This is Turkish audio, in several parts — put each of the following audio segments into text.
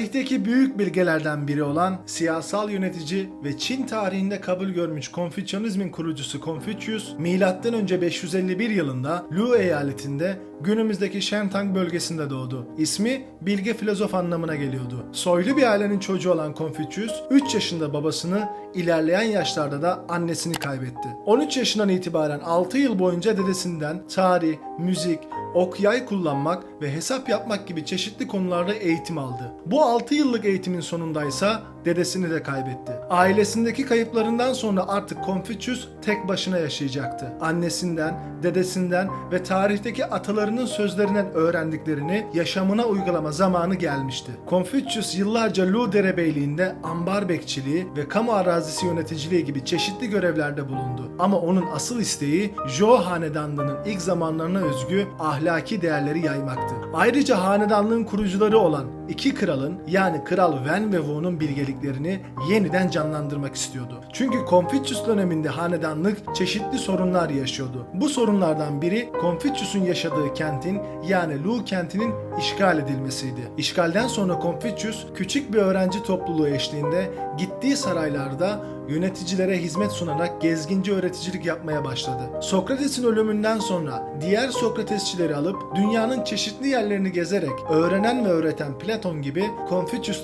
Tarihteki büyük bilgelerden biri olan siyasal yönetici ve Çin tarihinde kabul görmüş Konfüçyanizmin kurucusu Konfüçyüs, M.Ö. 551 yılında Lu eyaletinde günümüzdeki Shentang bölgesinde doğdu. İsmi bilge filozof anlamına geliyordu. Soylu bir ailenin çocuğu olan Konfüçyüs, 3 yaşında babasını, ilerleyen yaşlarda da annesini kaybetti. 13 yaşından itibaren 6 yıl boyunca dedesinden tarih, müzik, ok yay kullanmak ve hesap yapmak gibi çeşitli konularda eğitim aldı. Bu 6 yıllık eğitimin sonundaysa dedesini de kaybetti. Ailesindeki kayıplarından sonra artık Konfüçyüs tek başına yaşayacaktı. Annesinden, dedesinden ve tarihteki atalarının sözlerinden öğrendiklerini yaşamına uygulama zamanı gelmişti. Konfüçyüs yıllarca Lu derebeyliğinde ambar bekçiliği ve kamu arazisi yöneticiliği gibi çeşitli görevlerde bulundu. Ama onun asıl isteği Zhou hanedanlığının ilk zamanlarına özgü ahlaki değerleri yaymaktı. Ayrıca hanedanlığın kurucuları olan iki kralın yani Kral Wen ve Wu'nun bilgeliklerini yeniden canlandırmak istiyordu. Çünkü Konfüçyüs döneminde hanedanlık çeşitli sorunlar yaşıyordu. Bu sorunlardan biri Konfüçyüs'ün yaşadığı kentin yani Lu kentinin işgal edilmesiydi. İşgalden sonra Konfüçyüs küçük bir öğrenci topluluğu eşliğinde gittiği saraylarda yöneticilere hizmet sunarak gezginci öğreticilik yapmaya başladı. Sokrates'in ölümünden sonra diğer Sokratesçileri alıp dünyanın çeşitli yerlerini gezerek öğrenen ve öğreten Platon gibi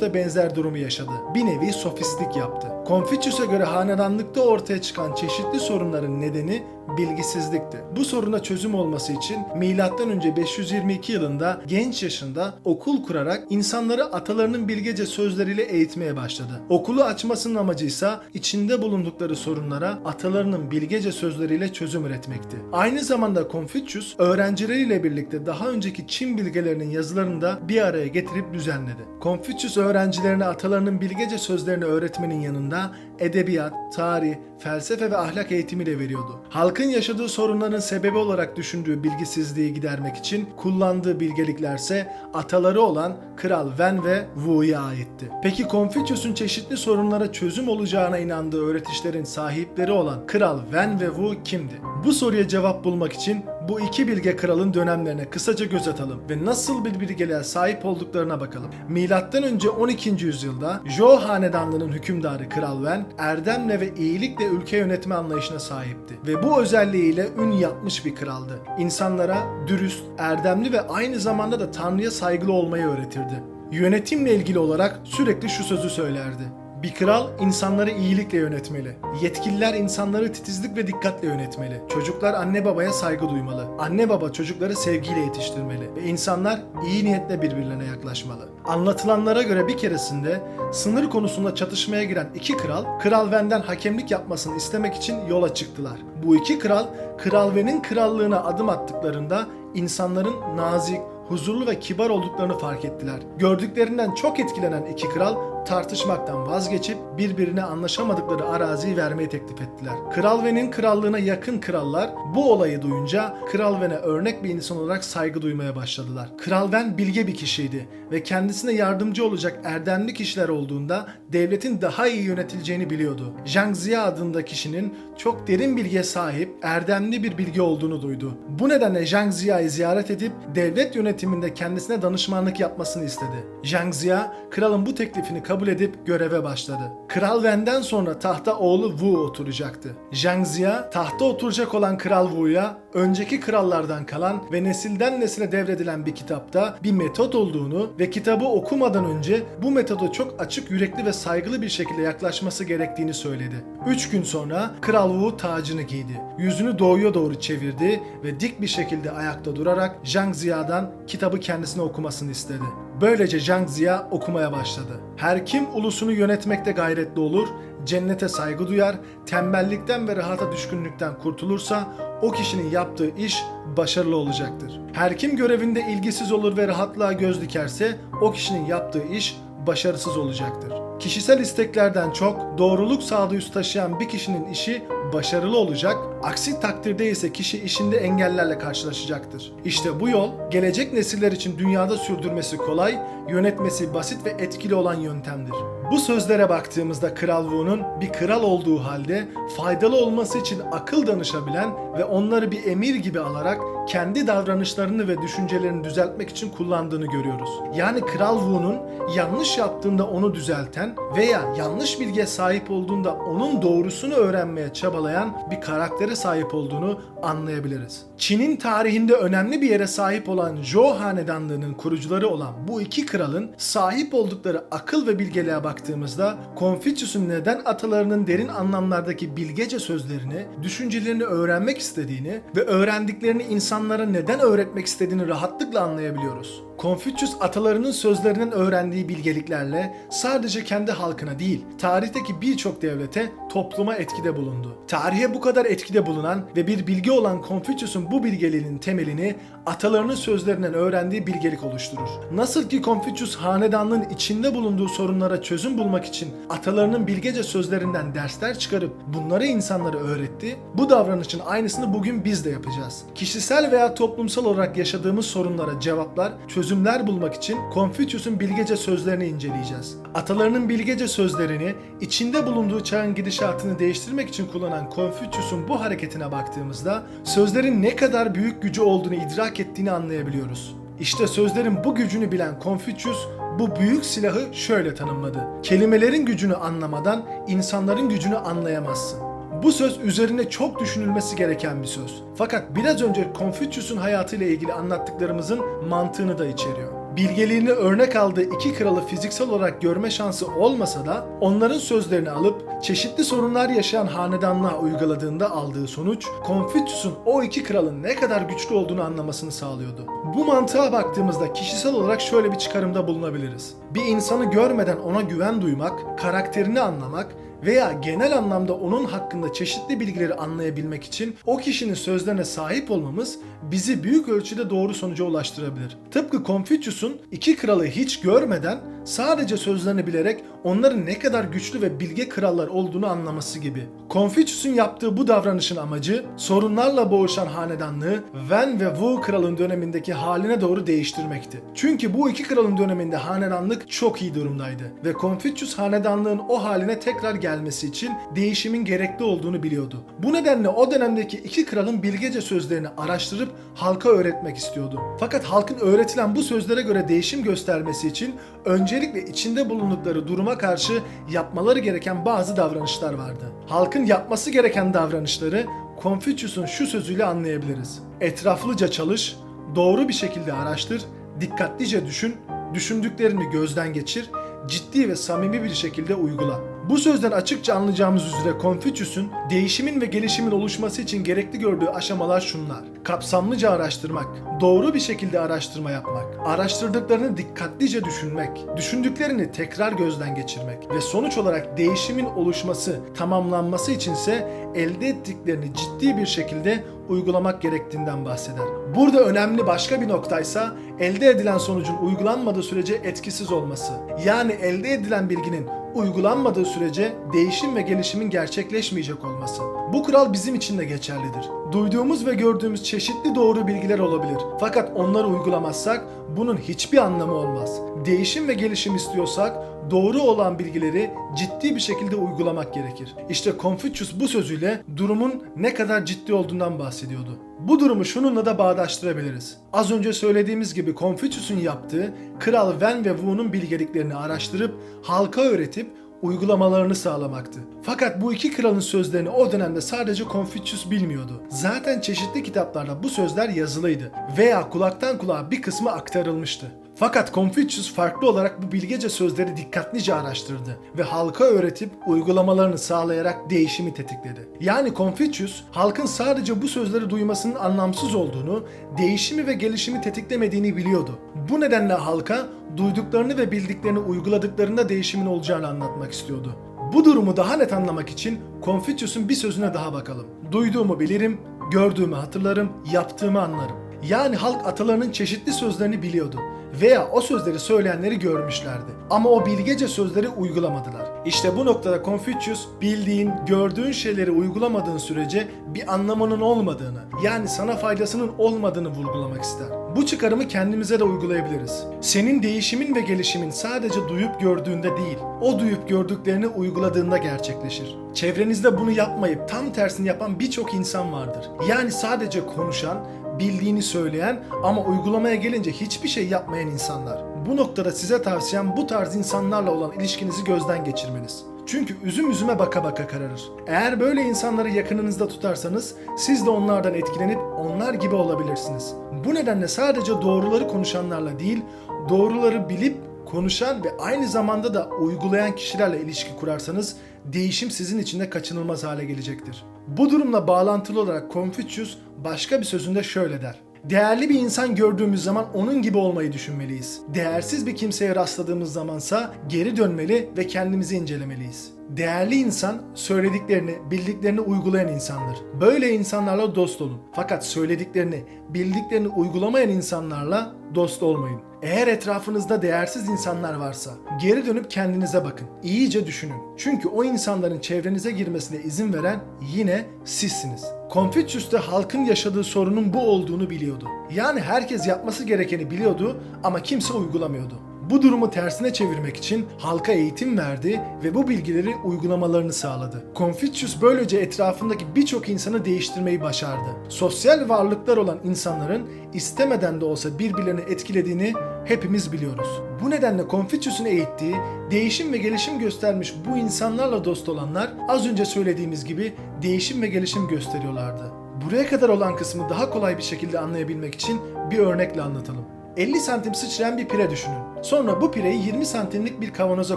de benzer durumu yaşadı. Bir nevi sofistlik yaptı. Konfüçyüs'e göre hanedanlıkta ortaya çıkan çeşitli sorunların nedeni bilgisizlikti. Bu soruna çözüm olması için M.Ö. 522 yılında genç yaşında okul kurarak insanları atalarının bilgece sözleriyle eğitmeye başladı. Okulu açmasının amacı ise içinde bulundukları sorunlara atalarının bilgece sözleriyle çözüm üretmekti. Aynı zamanda Konfüçyüs öğrencileriyle birlikte daha önceki Çin bilgelerinin yazılarını da bir araya getirip düzenledi. Konfüçyüs öğrencilerine atalarının bilgece sözlerini öğretmenin yanında edebiyat, tarih, felsefe ve ahlak eğitimi veriyordu. Halkın yaşadığı sorunların sebebi olarak düşündüğü bilgisizliği gidermek için kullandığı bilgeliklerse ataları olan Kral Wen ve Wu'ya aitti. Peki Konfüçyüs'ün çeşitli sorunlara çözüm olacağına inandığı öğretişlerin sahipleri olan Kral Wen ve Wu kimdi? Bu soruya cevap bulmak için bu iki bilge kralın dönemlerine kısaca göz atalım ve nasıl bir bilgeliğe sahip olduklarına bakalım. Milattan önce 12. yüzyılda Zhou hanedanlığının hükümdarı Kral Wen erdemle ve iyilikle ülke yönetme anlayışına sahipti ve bu özelliğiyle ün yapmış bir kraldı. İnsanlara dürüst, erdemli ve aynı zamanda da Tanrı'ya saygılı olmayı öğretirdi. Yönetimle ilgili olarak sürekli şu sözü söylerdi. Bir kral insanları iyilikle yönetmeli. Yetkililer insanları titizlik ve dikkatle yönetmeli. Çocuklar anne babaya saygı duymalı. Anne baba çocukları sevgiyle yetiştirmeli. Ve insanlar iyi niyetle birbirlerine yaklaşmalı. Anlatılanlara göre bir keresinde sınır konusunda çatışmaya giren iki kral, Kral Ven'den hakemlik yapmasını istemek için yola çıktılar. Bu iki kral, Kral Ven'in krallığına adım attıklarında insanların nazik, huzurlu ve kibar olduklarını fark ettiler. Gördüklerinden çok etkilenen iki kral tartışmaktan vazgeçip birbirine anlaşamadıkları araziyi vermeyi teklif ettiler. Kral Ven'in krallığına yakın krallar bu olayı duyunca Kral Ven'e örnek bir insan olarak saygı duymaya başladılar. Kral Ven bilge bir kişiydi ve kendisine yardımcı olacak erdemli kişiler olduğunda devletin daha iyi yönetileceğini biliyordu. Zhang Ziya adında kişinin çok derin bilgiye sahip, erdemli bir bilgi olduğunu duydu. Bu nedenle Zhang Ziya'yı ziyaret edip devlet yönetiminde kendisine danışmanlık yapmasını istedi. Zhang Ziya, kralın bu teklifini kabul edip göreve başladı. Kral Wen'den sonra tahta oğlu Wu oturacaktı. Zhang Ziya, tahta oturacak olan Kral Wu'ya önceki krallardan kalan ve nesilden nesile devredilen bir kitapta bir metot olduğunu ve kitabı okumadan önce bu metoda çok açık yürekli ve saygılı bir şekilde yaklaşması gerektiğini söyledi. Üç gün sonra Kral Wu tacını giydi. Yüzünü doğuya doğru çevirdi ve dik bir şekilde ayakta durarak Zhang Ziya'dan kitabı kendisine okumasını istedi. Böylece Zhang Ziya okumaya başladı. Her kim ulusunu yönetmekte gayretli olur, cennete saygı duyar, tembellikten ve rahata düşkünlükten kurtulursa o kişinin yaptığı iş başarılı olacaktır. Her kim görevinde ilgisiz olur ve rahatlığa göz dikerse o kişinin yaptığı iş başarısız olacaktır. Kişisel isteklerden çok doğruluk sağduyusu taşıyan bir kişinin işi başarılı olacak, aksi takdirde ise kişi işinde engellerle karşılaşacaktır. İşte bu yol gelecek nesiller için dünyada sürdürmesi kolay, yönetmesi basit ve etkili olan yöntemdir. Bu sözlere baktığımızda Kral Wu'nun bir kral olduğu halde faydalı olması için akıl danışabilen ve onları bir emir gibi alarak kendi davranışlarını ve düşüncelerini düzeltmek için kullandığını görüyoruz. Yani Kral Wu'nun yanlış yaptığında onu düzelten veya yanlış bilgiye sahip olduğunda onun doğrusunu öğrenmeye çabalayan bir karaktere sahip olduğunu anlayabiliriz. Çin'in tarihinde önemli bir yere sahip olan Zhou hanedanlığının kurucuları olan bu iki kralın sahip oldukları akıl ve bilgeliğe baktığımızda Konfüçyüs'ün neden atalarının derin anlamlardaki bilgece sözlerini, düşüncelerini öğrenmek istediğini ve öğrendiklerini insanlara neden öğretmek istediğini rahatlıkla anlayabiliyoruz. Konfüçyüs atalarının sözlerinden öğrendiği bilgeliklerle sadece kendi halkına değil, tarihteki birçok devlete, topluma etkide bulundu. Tarihe bu kadar etkide bulunan ve bir bilgi olan Konfüçyüs'ün bu bilgeliğinin temelini atalarının sözlerinden öğrendiği bilgelik oluşturur. Nasıl ki Konfüçyüs hanedanlığın içinde bulunduğu sorunlara çözüm bulmak için atalarının bilgece sözlerinden dersler çıkarıp bunları insanlara öğretti, bu davranışın aynısını bugün biz de yapacağız. Kişisel veya toplumsal olarak yaşadığımız sorunlara cevaplar, çözümler bulmak için Konfüçyüs'ün bilgece sözlerini inceleyeceğiz. Atalarının bilgece sözlerini içinde bulunduğu çağın gidişatını değiştirmek için kullanan Konfüçyüs'ün bu hareketine baktığımızda sözlerin ne kadar büyük gücü olduğunu idrak ettiğini anlayabiliyoruz. İşte sözlerin bu gücünü bilen Konfüçyüs bu büyük silahı şöyle tanımladı. Kelimelerin gücünü anlamadan insanların gücünü anlayamazsın. Bu söz üzerine çok düşünülmesi gereken bir söz. Fakat biraz önce Konfüçyüs'ün hayatıyla ilgili anlattıklarımızın mantığını da içeriyor. Bilgeliğini örnek aldığı iki kralı fiziksel olarak görme şansı olmasa da onların sözlerini alıp çeşitli sorunlar yaşayan hanedanlığa uyguladığında aldığı sonuç Konfüçyüs'ün o iki kralın ne kadar güçlü olduğunu anlamasını sağlıyordu. Bu mantığa baktığımızda kişisel olarak şöyle bir çıkarımda bulunabiliriz. Bir insanı görmeden ona güven duymak, karakterini anlamak veya genel anlamda onun hakkında çeşitli bilgileri anlayabilmek için o kişinin sözlerine sahip olmamız bizi büyük ölçüde doğru sonuca ulaştırabilir. Tıpkı Konfüçyüs'ün iki kralı hiç görmeden sadece sözlerini bilerek onların ne kadar güçlü ve bilge krallar olduğunu anlaması gibi. Konfüçyüs'ün yaptığı bu davranışın amacı sorunlarla boğuşan hanedanlığı Wen ve Wu kralın dönemindeki haline doğru değiştirmekti. Çünkü bu iki kralın döneminde hanedanlık çok iyi durumdaydı ve Konfüçyüs hanedanlığın o haline tekrar gelmesi için değişimin gerekli olduğunu biliyordu. Bu nedenle o dönemdeki iki kralın bilgece sözlerini araştırıp halka öğretmek istiyordu. Fakat halkın öğretilen bu sözlere göre değişim göstermesi için öncelikle içinde bulundukları duruma karşı yapmaları gereken bazı davranışlar vardı. Halkın yapması gereken davranışları Konfüçyüs'ün şu sözüyle anlayabiliriz. Etraflıca çalış, doğru bir şekilde araştır, dikkatlice düşün, düşündüklerini gözden geçir, ciddi ve samimi bir şekilde uygula. Bu sözden açıkça anlayacağımız üzere Konfüçyüs'ün değişimin ve gelişimin oluşması için gerekli gördüğü aşamalar şunlar. Kapsamlıca araştırmak, doğru bir şekilde araştırma yapmak, araştırdıklarını dikkatlice düşünmek, düşündüklerini tekrar gözden geçirmek ve sonuç olarak değişimin oluşması, tamamlanması içinse elde ettiklerini ciddi bir şekilde uygulamak gerektiğinden bahseder. Burada önemli başka bir noktaysa elde edilen sonucun uygulanmadığı sürece etkisiz olması. Yani elde edilen bilginin uygulanmadığı sürece değişim ve gelişimin gerçekleşmeyecek olması. Bu kural bizim için de geçerlidir. Duyduğumuz ve gördüğümüz çeşitli doğru bilgiler olabilir. Fakat onları uygulamazsak bunun hiçbir anlamı olmaz. Değişim ve gelişim istiyorsak doğru olan bilgileri ciddi bir şekilde uygulamak gerekir. İşte Confucius bu sözüyle durumun ne kadar ciddi olduğundan bahsediyordu. Bu durumu şununla da bağdaştırabiliriz. Az önce söylediğimiz gibi Confucius'un yaptığı Kral Wen ve Wu'nun bilgeliklerini araştırıp halka öğretip uygulamalarını sağlamaktı. Fakat bu iki kralın sözlerini o dönemde sadece Confucius bilmiyordu. Zaten çeşitli kitaplarda bu sözler yazılıydı veya kulaktan kulağa bir kısmı aktarılmıştı. Fakat Confucius farklı olarak bu bilgece sözleri dikkatlice araştırdı ve halka öğretip uygulamalarını sağlayarak değişimi tetikledi. Yani Confucius halkın sadece bu sözleri duymasının anlamsız olduğunu, değişimi ve gelişimi tetiklemediğini biliyordu. Bu nedenle halka duyduklarını ve bildiklerini uyguladıklarında değişimin olacağını anlatmak istiyordu. Bu durumu daha net anlamak için Confucius'un bir sözüne daha bakalım. Duyduğumu bilirim, gördüğümü hatırlarım, yaptığımı anlarım. Yani halk atalarının çeşitli sözlerini biliyordu veya o sözleri söyleyenleri görmüşlerdi. Ama o bilgece sözleri uygulamadılar. İşte bu noktada Confucius bildiğin, gördüğün şeyleri uygulamadığın sürece bir anlamının olmadığını, yani sana faydasının olmadığını vurgulamak ister. Bu çıkarımı kendimize de uygulayabiliriz. Senin değişimin ve gelişimin sadece duyup gördüğünde değil, o duyup gördüklerini uyguladığında gerçekleşir. Çevrenizde bunu yapmayıp tam tersini yapan birçok insan vardır. Yani sadece konuşan, bildiğini söyleyen ama uygulamaya gelince hiçbir şey yapmayan insanlar. Bu noktada size tavsiyem bu tarz insanlarla olan ilişkinizi gözden geçirmeniz. Çünkü üzüm üzüme baka baka kararır. Eğer böyle insanları yakınınızda tutarsanız siz de onlardan etkilenip onlar gibi olabilirsiniz. Bu nedenle sadece doğruları konuşanlarla değil, doğruları bilip konuşan ve aynı zamanda da uygulayan kişilerle ilişki kurarsanız değişim sizin için de kaçınılmaz hale gelecektir. Bu durumla bağlantılı olarak Confucius başka bir sözünde şöyle der. Değerli bir insan gördüğümüz zaman onun gibi olmayı düşünmeliyiz. Değersiz bir kimseye rastladığımız zamansa geri dönmeli ve kendimizi incelemeliyiz. Değerli insan söylediklerini, bildiklerini uygulayan insandır. Böyle insanlarla dost olun. Fakat söylediklerini, bildiklerini uygulamayan insanlarla dost olmayın. Eğer etrafınızda değersiz insanlar varsa geri dönüp kendinize bakın. İyice düşünün. Çünkü o insanların çevrenize girmesine izin veren yine sizsiniz. Confucius de halkın yaşadığı sorunun bu olduğunu biliyordu. Yani herkes yapması gerekeni biliyordu ama kimse uygulamıyordu. Bu durumu tersine çevirmek için halka eğitim verdi ve bu bilgileri uygulamalarını sağladı. Confucius böylece etrafındaki birçok insanı değiştirmeyi başardı. Sosyal varlıklar olan insanların istemeden de olsa birbirlerini etkilediğini hepimiz biliyoruz. Bu nedenle Confucius'un eğittiği, değişim ve gelişim göstermiş bu insanlarla dost olanlar az önce söylediğimiz gibi değişim ve gelişim gösteriyorlardı. Buraya kadar olan kısmı daha kolay bir şekilde anlayabilmek için bir örnekle anlatalım. 50 santim sıçrayan bir pire düşünün. Sonra bu pireyi 20 santimlik bir kavanoza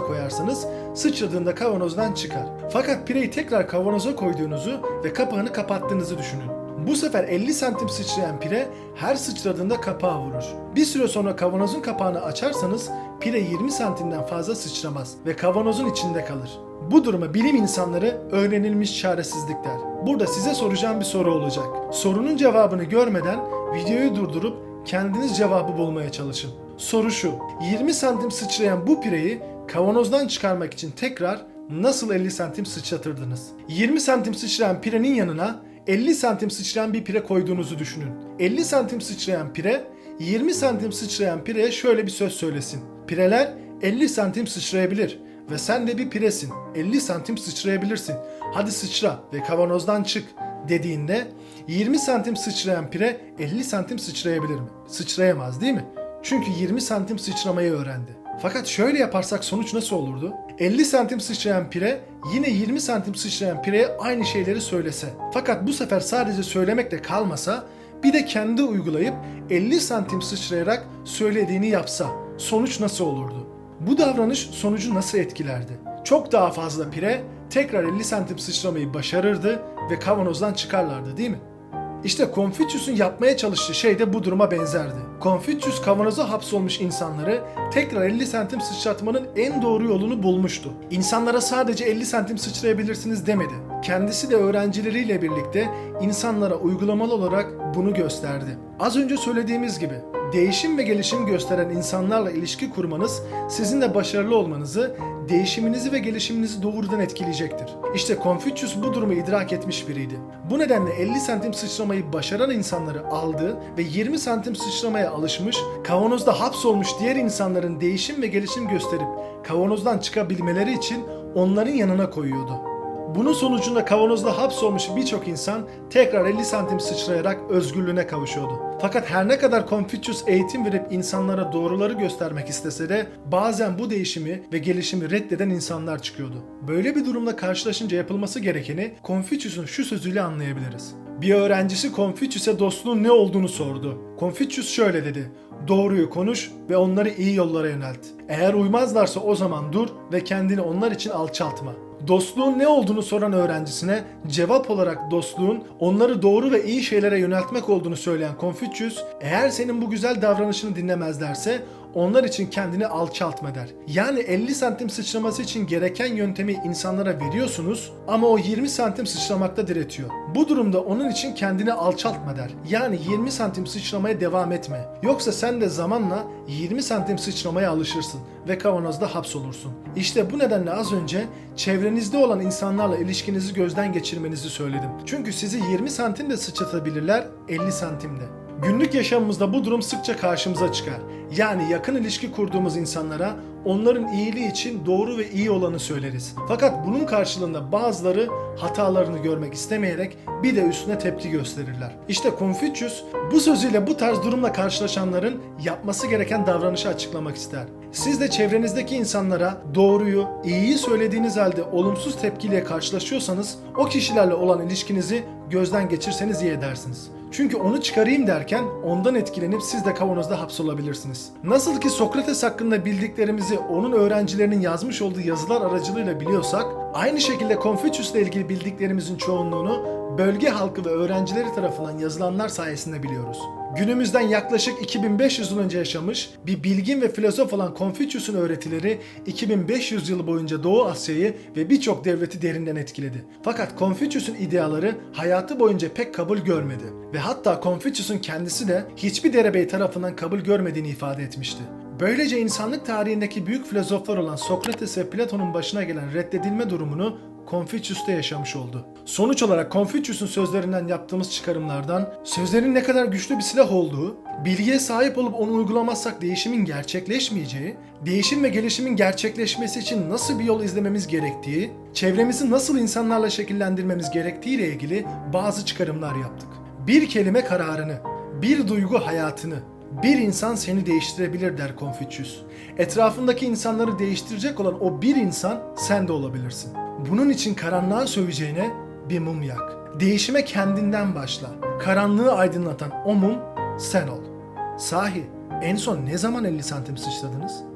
koyarsanız sıçradığında kavanozdan çıkar. Fakat pireyi tekrar kavanoza koyduğunuzu ve kapağını kapattığınızı düşünün. Bu sefer 50 santim sıçrayan pire her sıçradığında kapağı vurur. Bir süre sonra kavanozun kapağını açarsanız pire 20 santimden fazla sıçramaz ve kavanozun içinde kalır. Bu duruma bilim insanları öğrenilmiş çaresizlik der. Burada size soracağım bir soru olacak. Sorunun cevabını görmeden videoyu durdurup kendiniz cevabı bulmaya çalışın. Soru şu. 20 santim sıçrayan bu pireyi kavanozdan çıkarmak için tekrar nasıl 50 santim sıçratırdınız? 20 santim sıçrayan pirenin yanına 50 santim sıçrayan bir pire koyduğunuzu düşünün. 50 santim sıçrayan pire 20 santim sıçrayan pireye şöyle bir söz söylesin. Pireler 50 santim sıçrayabilir ve sen de bir piresin. 50 santim sıçrayabilirsin. Hadi sıçra ve kavanozdan çık dediğinde 20 santim sıçrayan pire 50 santim sıçrayabilir mi? Sıçrayamaz değil mi? Çünkü 20 santim sıçramayı öğrendi. Fakat şöyle yaparsak sonuç nasıl olurdu? 50 santim sıçrayan pire yine 20 santim sıçrayan pireye aynı şeyleri söylese. Fakat bu sefer sadece söylemekle kalmasa bir de kendi uygulayıp 50 santim sıçrayarak söylediğini yapsa sonuç nasıl olurdu? Bu davranış sonucu nasıl etkilerdi? Çok daha fazla pire tekrar 50 santim sıçramayı başarırdı ve kavanozdan çıkarlardı değil mi? İşte Confucius'un yapmaya çalıştığı şey de bu duruma benzerdi. Confucius kavanoza hapsolmuş insanları tekrar 50 santim sıçratmanın en doğru yolunu bulmuştu. İnsanlara sadece 50 santim sıçrayabilirsiniz demedi. Kendisi de öğrencileriyle birlikte insanlara uygulamalı olarak bunu gösterdi. Az önce söylediğimiz gibi değişim ve gelişim gösteren insanlarla ilişki kurmanız sizin de başarılı olmanızı, değişiminizi ve gelişiminizi doğrudan etkileyecektir. İşte Confucius bu durumu idrak etmiş biriydi. Bu nedenle 50 santim sıçramayı başaran insanları aldı ve 20 santim sıçramaya alışmış, kavanozda hapsolmuş diğer insanların değişim ve gelişim gösterip kavanozdan çıkabilmeleri için onların yanına koyuyordu. Bunun sonucunda kavanozda hapsolmuş birçok insan tekrar 50 santim sıçrayarak özgürlüğüne kavuşuyordu. Fakat her ne kadar Confucius eğitim verip insanlara doğruları göstermek istese de bazen bu değişimi ve gelişimi reddeden insanlar çıkıyordu. Böyle bir durumla karşılaşınca yapılması gerekeni Confucius'un şu sözüyle anlayabiliriz. Bir öğrencisi Confucius'e dostluğun ne olduğunu sordu. Confucius şöyle dedi. Doğruyu konuş ve onları iyi yollara yönelt. Eğer uymazlarsa o zaman dur ve kendini onlar için alçaltma. Dostluğun ne olduğunu soran öğrencisine cevap olarak dostluğun onları doğru ve iyi şeylere yöneltmek olduğunu söyleyen Confucius, eğer senin bu güzel davranışını dinlemezlerse onlar için kendini alçaltma der. Yani 50 santim sıçraması için gereken yöntemi insanlara veriyorsunuz ama o 20 santim sıçramakta diretiyor. Bu durumda onun için kendini alçaltma der. Yani 20 santim sıçramaya devam etme. Yoksa sen de zamanla 20 santim sıçramaya alışırsın ve kavanozda hapsolursun. İşte bu nedenle az önce çevrenizde olan insanlarla ilişkinizi gözden geçirmenizi söyledim. Çünkü sizi 20 santim de sıçratabilirler, 50 santim de. Günlük yaşamımızda bu durum sıkça karşımıza çıkar. Yani yakın ilişki kurduğumuz insanlara onların iyiliği için doğru ve iyi olanı söyleriz. Fakat bunun karşılığında bazıları hatalarını görmek istemeyerek bir de üstüne tepki gösterirler. İşte Confucius bu sözüyle bu tarz durumla karşılaşanların yapması gereken davranışı açıklamak ister. Siz de çevrenizdeki insanlara doğruyu, iyiyi söylediğiniz halde olumsuz tepkiyle karşılaşıyorsanız o kişilerle olan ilişkinizi gözden geçirseniz iyi edersiniz. Çünkü onu çıkarayım derken ondan etkilenip siz de kavanozda hapsolabilirsiniz. Nasıl ki Sokrates hakkında bildiklerimizi onun öğrencilerinin yazmış olduğu yazılar aracılığıyla biliyorsak, aynı şekilde Confucius'la ilgili bildiklerimizin çoğunluğunu bölge halkı ve öğrencileri tarafından yazılanlar sayesinde biliyoruz. Günümüzden yaklaşık 2500 yıl önce yaşamış bir bilgin ve filozof olan Confucius'un öğretileri 2500 yıl boyunca Doğu Asya'yı ve birçok devleti derinden etkiledi. Fakat Confucius'un ideaları hayatı boyunca pek kabul görmedi ve hatta Confucius'un kendisi de hiçbir derebey tarafından kabul görmediğini ifade etmişti. Böylece insanlık tarihindeki büyük filozoflar olan Sokrates ve Platon'un başına gelen reddedilme durumunu Confucius'ta yaşamış oldu. Sonuç olarak Confucius'un sözlerinden yaptığımız çıkarımlardan sözlerin ne kadar güçlü bir silah olduğu, bilgiye sahip olup onu uygulamazsak değişimin gerçekleşmeyeceği, değişim ve gelişimin gerçekleşmesi için nasıl bir yol izlememiz gerektiği, çevremizi nasıl insanlarla şekillendirmemiz gerektiği ile ilgili bazı çıkarımlar yaptık. Bir kelime kararını, bir duygu hayatını, bir insan seni değiştirebilir der Confucius. Etrafındaki insanları değiştirecek olan o bir insan sen de olabilirsin. Bunun için karanlığa söveceğine bir mum yak. Değişime kendinden başla. Karanlığı aydınlatan o mum sen ol. Sahi en son ne zaman 50 santim sıçradınız?